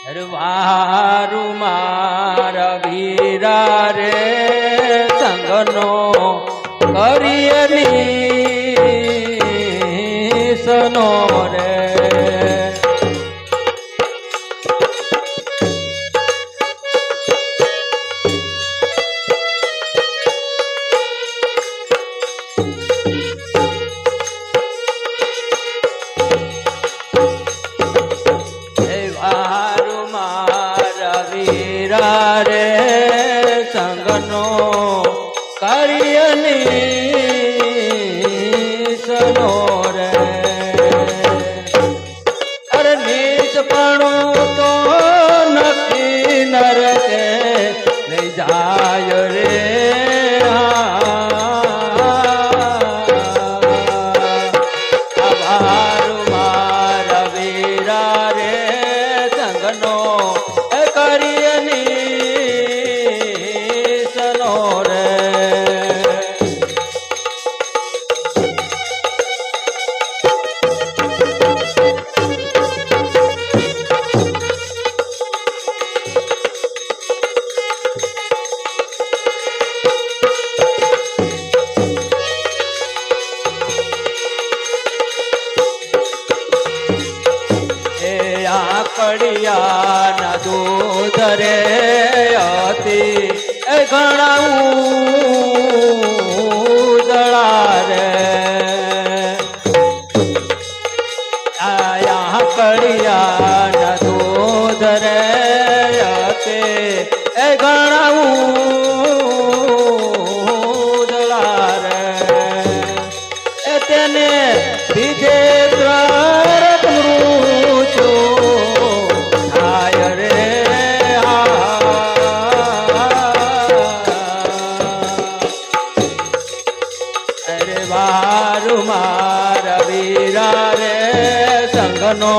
હરવારું માર વીરા રે સંગનો કરિયની રે સંગનો કરિયની સનો રે. અરે નીચપણું તો નક્કી આભારું રે અતિ ઘણા વારું મારા વીરા રે સંગનો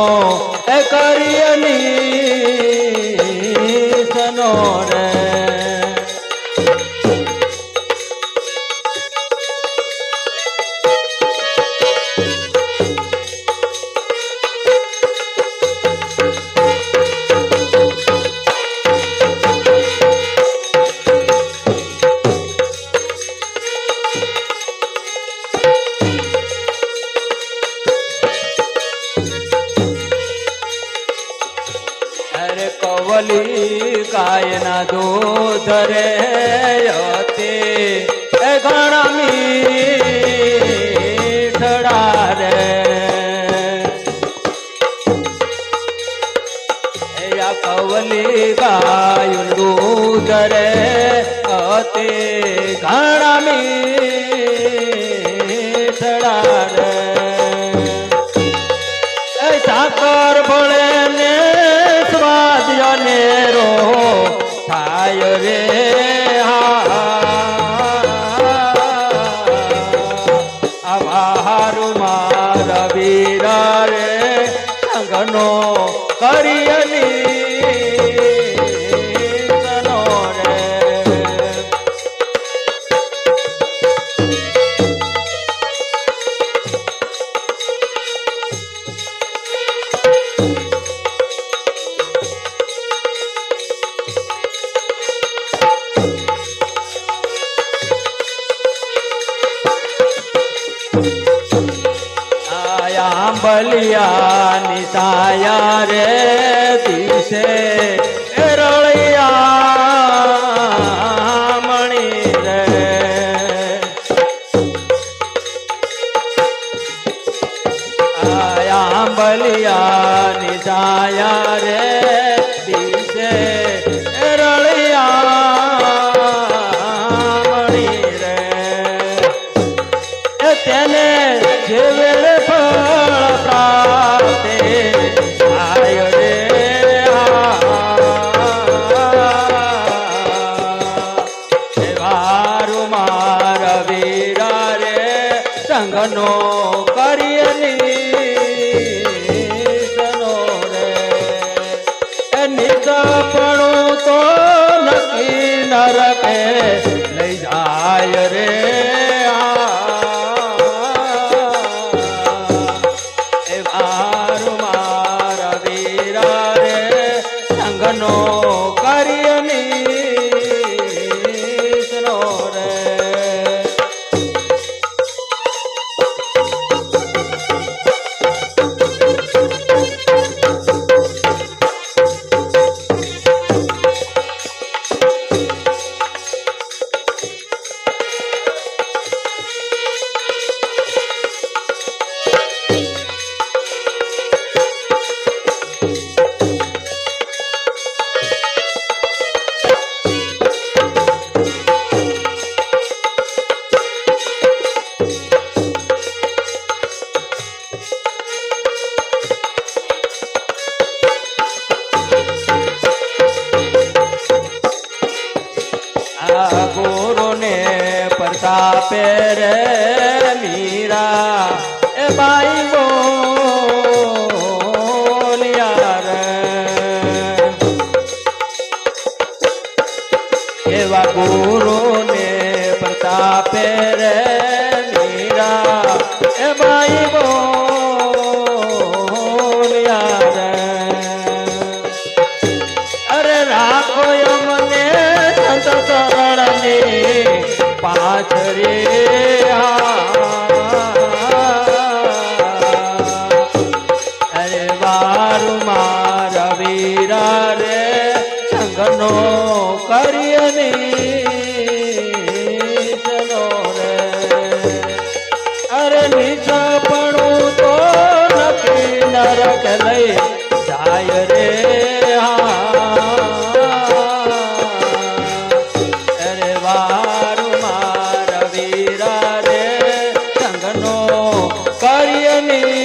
એ કરિયની સનો રે. અરે કવલી, ગાયના દૂધ રે અતે. ગણમી મીઠડા રે. કવલી ગાયું દૂધ રે અતે. ગણમી મીઠડા રે. થાય રે આભારું મારા વીરા કરિયની આયા બલિયા નિસાયા રે એ રળિયા મણી રે. આયા બલિયા રે તેને જે મારા વીરા રે સંગનો કરિયની રે. એ નિતપણું તો નકી નરકે પ્રતાપે રે મીરા. એ બાઈ બોલિયા રે એવા ગુરુને પ્રતાપે રે મીરા. એ બાઈ પાછરે અરે વારુ મારા વીરા રે કરીએ Hey.